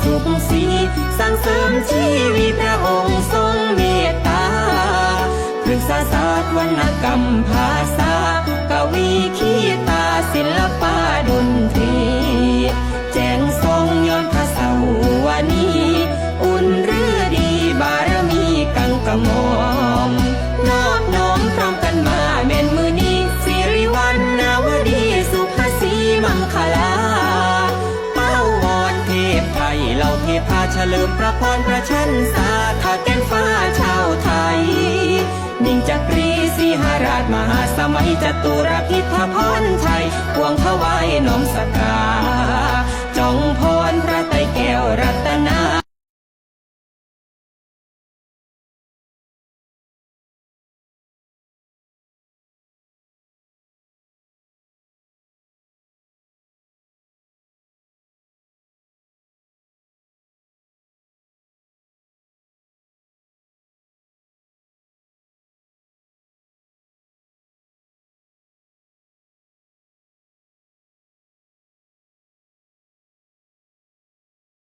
สุขสีสร้างเสริมชีวิตพระองค์ทรงเมตตาพฤกษาศาสตร์วรรณกรรมภาษา พาเฉลิมพระพรประชันสาทาแก้นฟ้าชาวไทย นิ่งจักรีสีหราชมหาสมัยจตุรพิธพรไทยพวงถวายน้อมสกการ